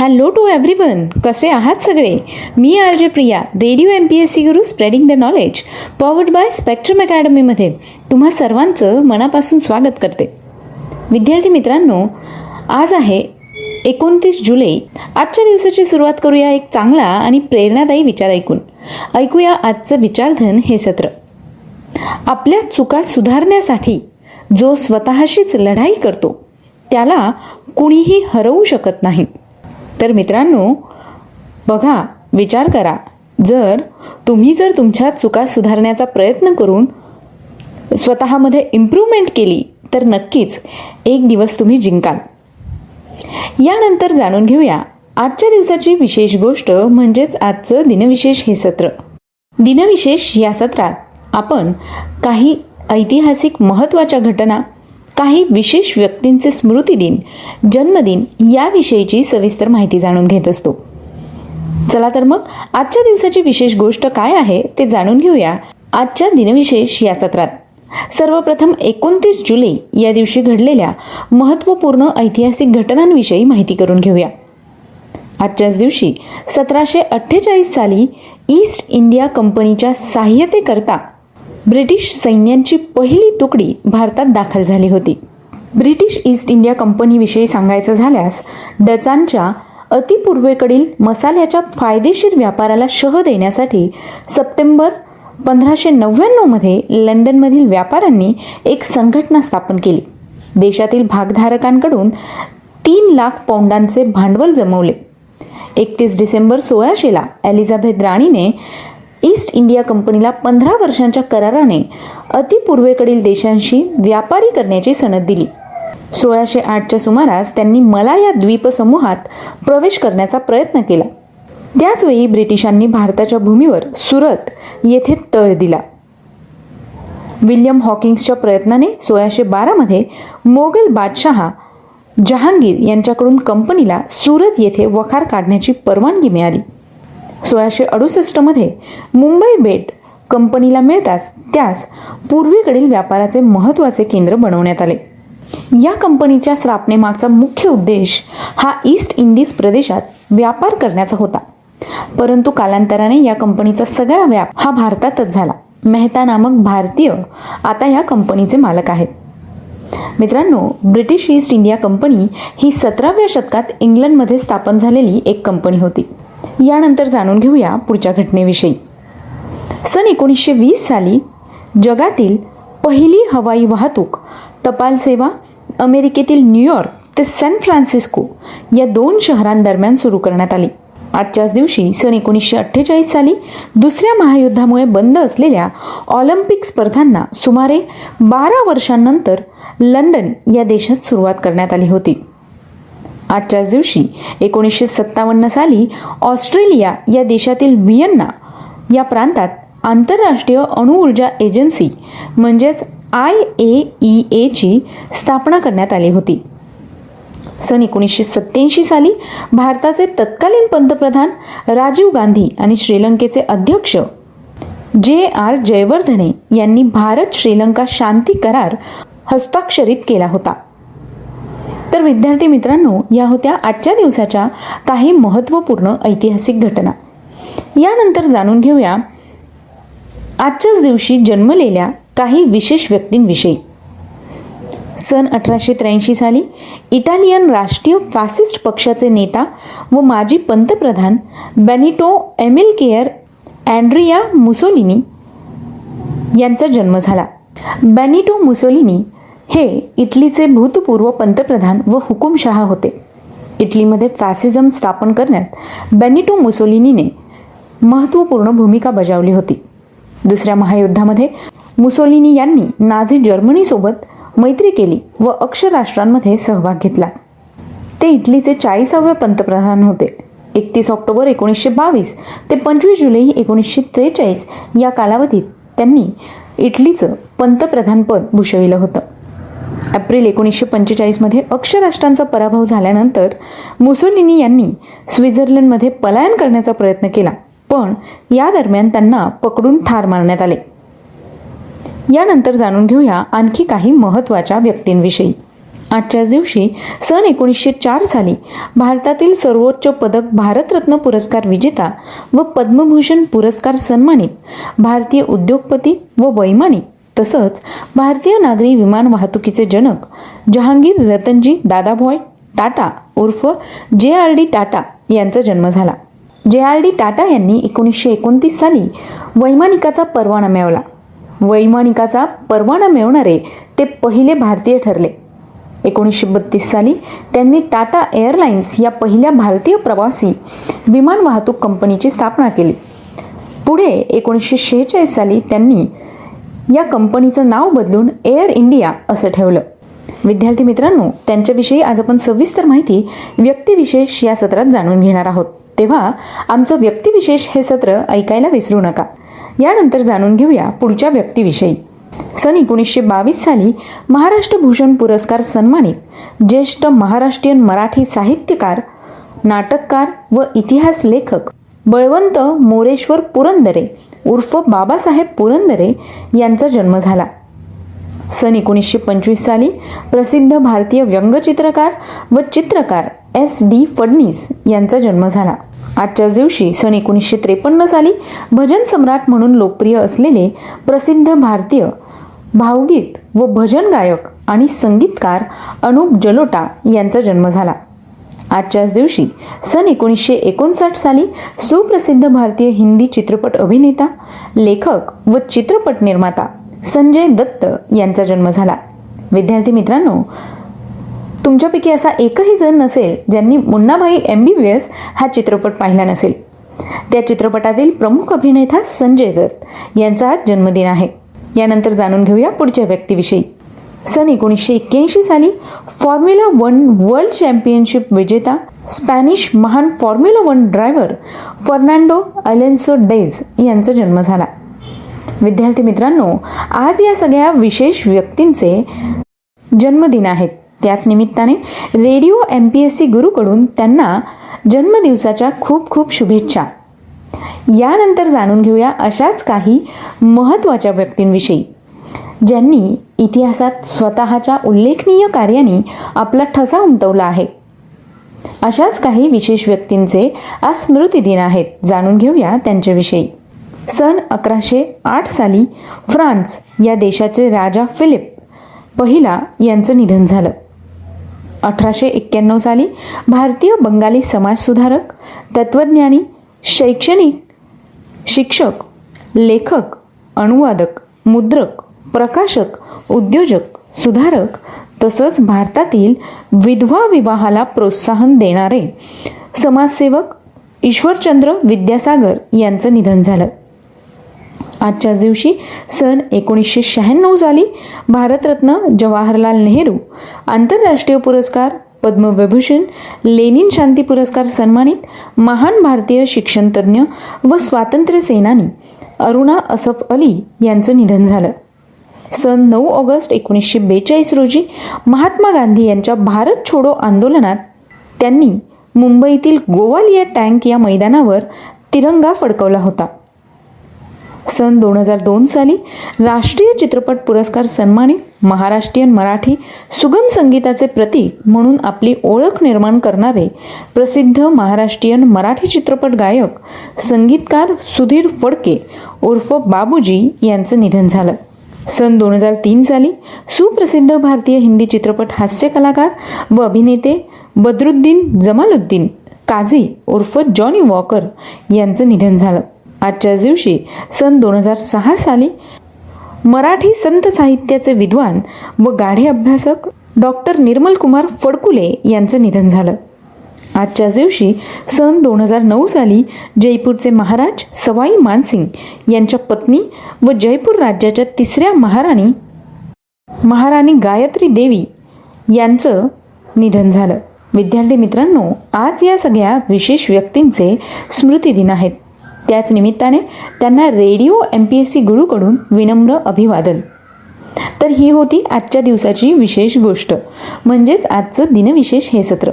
Hello to everyone कसे आहात सगळे? मी R J Priya radio M P S C Guru spreading the knowledge powered by Spectrum अकॅडमीमध्ये तुम्हा सर्वांचं मनापासून स्वागत करते. विद्यार्थी मित्रांनो आज आहे एकोणतीस जुलै. आजच्या दिवसाची सुरुवात करूया एक चांगला आणि प्रेरणादायी विचार ऐकून. ऐकूया आजचं विचारधन हे सत्र. आपल्या चुका सुधारण्यासाठी जो स्वतःशीच लढाई करतो त्याला कुणीही हरवू शकत नाही. तर मित्रांनो बघा विचार करा. जर तुम्ही जर तुमच्या चुका सुधारण्याचा प्रयत्न करून स्वतःमध्ये इम्प्रूव्हमेंट केली तर नक्कीच एक दिवस तुम्ही जिंकाल. यानंतर जाणून घेऊया. आजच्या दिवसाची विशेष गोष्ट म्हणजेच आजचं दिनविशेष हे सत्र. दिनविशेष या सत्रात आपण काही ऐतिहासिक महत्त्वाच्या घटना काही विशेष व्यक्तींचे स्मृतिदिन जन्मदिन याविषयीची सविस्तर माहिती जाणून घेत असतो. चला तर मग आजच्या दिवसाची विशेष गोष्ट काय आहे ते जाणून घेऊया आजच्या दिनविशेष या सत्रात. सर्वप्रथम एकोणतीस जुलै या दिवशी घडलेल्या महत्त्वपूर्ण ऐतिहासिक घटनांविषयी माहिती करून घेऊया. आजच्याच दिवशी सतराशे अठ्ठेचाळीस साली ईस्ट इंडिया कंपनीच्या सहाय्यतेकरता ब्रिटिश सैन्यांची पहिली तुकडी भारतात दाखल झाली होती. ब्रिटिश ईस्ट इंडिया कंपनीविषयी सांगायचं झाल्यास डचांच्या अतिपूर्वेकडील मसाल्याच्या फायदेशीर व्यापाराला शह देण्यासाठी सप्टेंबर पंधराशे नव्याण्णवमध्ये लंडनमधील व्यापाऱ्यांनी एक संघटना स्थापन केली. देशातील भागधारकांकडून तीन लाख पौंडांचे भांडवल जमवले. एकतीस डिसेंबर सोळाशेला एलिझाबेथ राणीने ईस्ट इंडिया कंपनीला पंधरा वर्षांच्या कराराने अतिपूर्वेकडील देशांशी व्यापारी करण्याची सनद दिली. सोळाशे आठच्या सुमारास त्यांनी मला या द्वीपसमूहात प्रवेश करण्याचा प्रयत्न केला. त्याचवेळी ब्रिटिशांनी भारताच्या भूमीवर सुरत येथे तळ दिला. विल्यम हॉकिंग्सच्या प्रयत्नाने सोळाशे बारामध्ये मोगल बादशहा जहांगीर यांच्याकडून कंपनीला सुरत येथे वखार काढण्याची परवानगी मिळाली. सोळाशे अडुसष्टमध्ये मुंबई बेट कंपनीला मिळताच त्यास पूर्वेकडील व्यापाराचे महत्त्वाचे केंद्र बनवण्यात आले. या कंपनीच्या स्थापनेमागचा मुख्य उद्देश हा ईस्ट इंडिज प्रदेशात व्यापार करण्याचा होता. परंतु कालांतराने या कंपनीचा सगळा व्याप हा भारतातच झाला. मेहता नामक भारतीय आता या कंपनीचे मालक आहेत. मित्रांनो ब्रिटिश ईस्ट इंडिया कंपनी ही सतराव्या शतकात इंग्लंडमध्ये स्थापन झालेली एक कंपनी होती. यानंतर जाणून घेऊया पुढच्या घटनेविषयी. सन एकोणीसशे वीस साली जगातील पहिली हवाई वाहतूक टपाल सेवा अमेरिकेतील न्यूयॉर्क ते सॅन फ्रान्सिस्को या दोन शहरांदरम्यान सुरू करण्यात आली. आजच्याच दिवशी सन एकोणीसशे अठ्ठेचाळीस साली दुसऱ्या महायुद्धामुळे बंद असलेल्या ऑलिम्पिक स्पर्धांना सुमारे बारा वर्षांनंतर लंडन या देशात सुरुवात करण्यात आली होती. आजच्याच दिवशी एकोणीसशे सत्तावन्न साली ऑस्ट्रेलिया या देशातील व्हिएन्ना या प्रांतात आंतरराष्ट्रीय अणुऊर्जा एजन्सी म्हणजेच आय ए ई एची स्थापना करण्यात आली होती. सन एकोणीसशे सत्त्याऐंशी साली भारताचे तत्कालीन पंतप्रधान राजीव गांधी आणि श्रीलंकेचे अध्यक्ष जे आर जयवर्धने यांनी भारत श्रीलंका शांती करार हस्ताक्षरित केला होता. तर विद्यार्थी मित्रांनो या होत्या आजच्या दिवसाच्या काही महत्त्वपूर्ण ऐतिहासिक घटना. यानंतर जाणून घेऊया आजच्याच दिवशी जन्मलेल्या काही विशेष व्यक्तींविषयी. सन अठराशे त्र्याऐंशी साली इटालियन राष्ट्रीय फॅसिस्ट पक्षाचे नेता व माजी पंतप्रधान Benito Amilcare Andrea Mussolini यांचा जन्म झाला. बेनिटो मुसोलिनी हे इटलीचे भूतपूर्व पंतप्रधान व हुकुमशहा होते. इटलीमध्ये फॅसिझम स्थापन करण्यात बेनिटो मुसोलिनीने महत्त्वपूर्ण भूमिका बजावली होती. दुसऱ्या महायुद्धामध्ये मुसोलिनी यांनी नाझी जर्मनीसोबत मैत्री केली व अक्षराष्ट्रांमध्ये सहभाग घेतला. ते इटलीचे चाळीसावे पंतप्रधान होते. एकतीस ऑक्टोबर एकोणीसशे बावीस ते पंचवीस जुलै एकोणीसशे त्रेचाळीस या कालावधीत त्यांनी इटलीचं पंतप्रधानपद भूषविलं होतं. एप्रिल एकोणीसशे पंचेचाळीसमध्ये अक्षराष्ट्रांचा पराभव झाल्यानंतर मुसोलिनी यांनी स्वित्झर्लंडमध्ये पलायन करण्याचा प्रयत्न केला पण या दरम्यान त्यांना पकडून ठार मारण्यात आले. यानंतर जाणून घेऊया आणखी काही महत्त्वाच्या व्यक्तींविषयी. आजच्याच दिवशी सन एकोणीसशे चार साली भारतातील सर्वोच्च पदक भारतरत्न पुरस्कार विजेता व पद्मभूषण पुरस्कार सन्मानित भारतीय उद्योगपती व वैमानिक तसंच भारतीय नागरी विमान वाहतुकीचे जनक जहांगीर रतनजी दादाभॉय टाटा उर्फ जे आर डी टाटा यांचा जन्म झाला. जे आर डी टाटा यांनी एकोणीसशे एकोणतीस साली वैमानिकाचा परवाना मिळवला. वैमानिकाचा परवाना मिळवणारे ते पहिले भारतीय ठरले. एकोणीसशे बत्तीस साली त्यांनी टाटा एअरलाइन्स या पहिल्या भारतीय प्रवासी विमान वाहतूक कंपनीची स्थापना केली. पुढे एकोणीसशे शेहेचाळीस साली त्यांनी या कंपनीचं नाव बदलून एअर इंडिया असं ठेवलं. विद्यार्थी मित्रांनो त्यांच्याविषयी आज आपण सविस्तर माहिती व्यक्तिविशेष या सत्रात जाणून घेणार आहोत. तेव्हा आमचं व्यक्तिविशेष हे सत्र ऐकायला विसरू नका. यानंतर जाणून घेऊया पुढच्या व्यक्तीविषयी. सन एकोणीसशे बावीस साली महाराष्ट्र भूषण पुरस्कार सन्मानित ज्येष्ठ महाराष्ट्रीयन मराठी साहित्यकार नाटककार व इतिहास लेखक बळवंत मोरेश्वर पुरंदरे उर्फ बाबासाहेब पुरंदरे यांचा जन्म झाला. सन एकोणीसशे पंचवीस साली प्रसिद्ध भारतीय व्यंगचित्रकार व चित्रकार एस डी फडणीस यांचा जन्म झाला. आजच्याच दिवशी सन एकोणीसशे त्रेपन्न साली भजन सम्राट म्हणून लोकप्रिय असलेले प्रसिद्ध भारतीय भावगीत व भजन गायक आणि संगीतकार अनुप जलोटा यांचा जन्म झाला. आजच्याच दिवशी सन एकोणीसशे एकोणसाठ साली सुप्रसिद्ध भारतीय हिंदी चित्रपट अभिनेता लेखक व चित्रपट निर्माता संजय दत्त यांचा जन्म झाला. विद्यार्थी मित्रांनो तुमच्यापैकी असा एकही जण नसेल ज्यांनी Munnabhai M B B S हा चित्रपट पाहिला नसेल. त्या चित्रपटातील प्रमुख अभिनेता संजय दत्त यांचा आज जन्मदिन आहे. यानंतर जाणून घेऊया पुढच्या व्यक्तीविषयी. सन एकोणीसशे एक्क्याऐंशी साली फॉर्म्युला वन वर्ल्ड चॅम्पियनशिप विजेता स्पॅनिश महान formula one driver Fernando Alonso Diaz यांचा जन्म झाला. विद्यार्थी मित्रांनो आज या सगळ्या विशेष व्यक्तींचे जन्मदिन आहेत. त्याच निमित्ताने radio M P S C गुरुकडून त्यांना जन्मदिवसाच्या खूप खूप शुभेच्छा. यानंतर जाणून घेऊया अशाच काही महत्त्वाच्या व्यक्तींविषयी. ज्यांनी इतिहासात स्वतःच्या उल्लेखनीय कार्याने आपला ठसा उमटवला आहे. अशाच काही विशेष व्यक्तींचे आज स्मृतिदिन आहेत जाणून घेऊया त्यांच्याविषयी. सन अकराशे आठ साली फ्रान्स या देशाचे राजा फिलिप पहिला यांचं निधन झालं. अठराशे एक्क्याण्णव साली भारतीय बंगाली समाजसुधारक तत्त्वज्ञानी शैक्षणिक शिक्षक लेखक अनुवादक मुद्रक प्रकाशक उद्योजक सुधारक तसंच भारतातील विधवा विवाहाला प्रोत्साहन देणारे समाजसेवक ईश्वरचंद्र विद्यासागर यांचं निधन झालं. आजच्याच दिवशी सन एकोणीसशे शहाण्णव साली भारतरत्न जवाहरलाल नेहरू आंतरराष्ट्रीय पुरस्कार पद्मविभूषण लेनिन शांती पुरस्कार सन्मानित महान भारतीय शिक्षणतज्ज्ञ व स्वातंत्र्य सेनानी अरुणा असफ अली यांचं निधन झालं. सन नऊ ऑगस्ट एकोणीसशे बेचाळीस रोजी महात्मा गांधी यांच्या भारत छोडो आंदोलनात त्यांनी मुंबईतील गोवालिया टँक या मैदानावर तिरंगा फडकवला होता. सन दोन हजार दोन साली राष्ट्रीय चित्रपट पुरस्कार सन्मानित महाराष्ट्रीयन मराठी सुगम संगीताचे प्रतीक म्हणून आपली ओळख निर्माण करणारे प्रसिद्ध महाराष्ट्रीयन मराठी चित्रपट गायक संगीतकार सुधीर फडके उर्फ बाबूजी यांचं निधन झालं. सन दोन हजार तीन साली सुप्रसिद्ध भारतीय हिंदी चित्रपट हास्य कलाकार व अभिनेते बदरुद्दीन जमालुद्दीन काझी उर्फ जॉनी वॉकर यांचं निधन झालं. आजच्याच दिवशी सन दोन हजार सहा साली मराठी संत साहित्याचे विद्वान व गाढे अभ्यासक डॉक्टर निर्मल कुमार फडकुले यांचं निधन झालं. आजच्याच दिवशी सन दोन हजार नऊ साली जयपूरचे महाराज सवाई मानसिंग यांच्या पत्नी व जयपूर राज्याच्या तिसऱ्या महाराणी महाराणी गायत्री देवी यांचं निधन झालं. विद्यार्थी मित्रांनो आज या सगळ्या विशेष व्यक्तींचे स्मृतिदिन आहेत. त्याच निमित्ताने त्यांना radio M P S C गुरुकडून विनम्र अभिवादन. तर ही होती आजच्या दिवसाची विशेष गोष्ट. म्हणजेच आजचं दिनविशेष हे सत्र.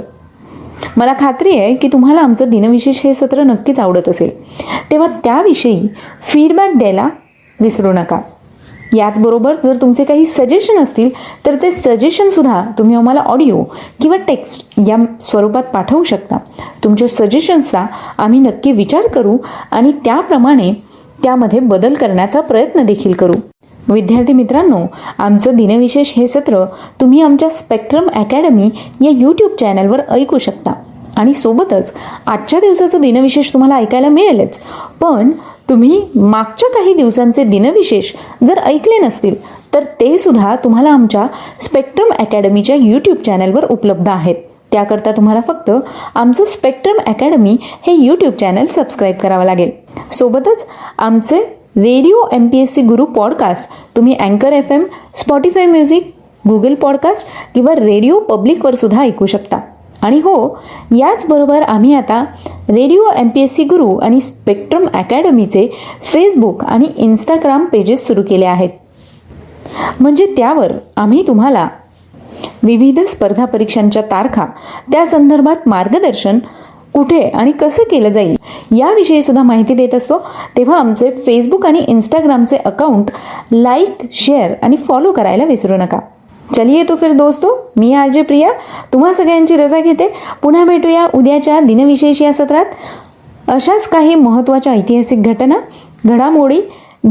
मला खात्री आहे की तुम्हाला आमचं दिनविशेष हे सत्र नक्कीच आवडत असेल. तेव्हा त्याविषयी फीडबॅक द्यायला विसरू नका. याचबरोबर जर तुमचे काही सजेशन असतील तर ते सजेशनसुद्धा तुम्ही आम्हाला ऑडिओ किंवा टेक्स्ट या स्वरूपात पाठवू शकता. तुमच्या सजेशन्सचा आम्ही नक्की विचार करू आणि त्याप्रमाणे त्यामध्ये बदल करण्याचा प्रयत्न देखील करू. विद्यार्थी मित्रांनो आमचं दिनविशेष हे सत्र तुम्ही आमच्या स्पेक्ट्रम अकॅडमी या यूट्यूब चॅनलवर ऐकू शकता. आणि सोबतच आजच्या दिवसाचं दिनविशेष तुम्हाला ऐकायला मिळेलच. पण तुम्ही मागच्या काही दिवसांचे दिनविशेष जर ऐकले नसतील तर ते सुद्धा तुम्हाला आमच्या स्पेक्ट्रम अकॅडमीच्या यूट्यूब चॅनलवर उपलब्ध आहेत. त्याकरता तुम्हाला फक्त आमचं स्पेक्ट्रम अकॅडमी हे यूट्यूब चॅनल सबस्क्राईब करावं लागेल. सोबतच आमचे radio M P S C Guru podcast तुम्ही अँकर F M Spotify music Google podcast किंवा रेडिओ पब्लिकवर सुद्धा ऐकू शकता. आणि हो याचबरोबर आम्ही आता radio M P S C Guru आणि स्पेक्ट्रम अकॅडमीचे फेसबुक आणि इंस्टाग्राम पेजेस सुरू केले आहेत. म्हणजे त्यावर आम्ही तुम्हाला विविध स्पर्धा परीक्षांच्या तारखा त्या संदर्भात मार्गदर्शन कुठे आणि कसं केलं जाईल याविषयी सुद्धा माहिती देत असतो. तेव्हा आमचे फेसबुक आणि इंस्टाग्रामचे अकाउंट लाईक शेअर आणि फॉलो करायला विसरू नका. चलिए तो फिर दोस्तों मी आरजे प्रिया तुम्हा सगळ्यांची रजा घेते. पुन्हा भेटूया उद्याच्या दिनविशेष या सत्रात. अशाच काही महत्त्वाच्या ऐतिहासिक घटना घडामोडी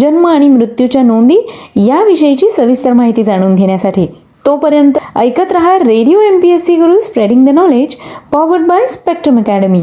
जन्म आणि मृत्यूच्या नोंदी याविषयीची सविस्तर माहिती जाणून घेण्यासाठी. तोपर्यंत ऐकत रहा radio M P S C Guru spreading the knowledge powered by Spectrum academy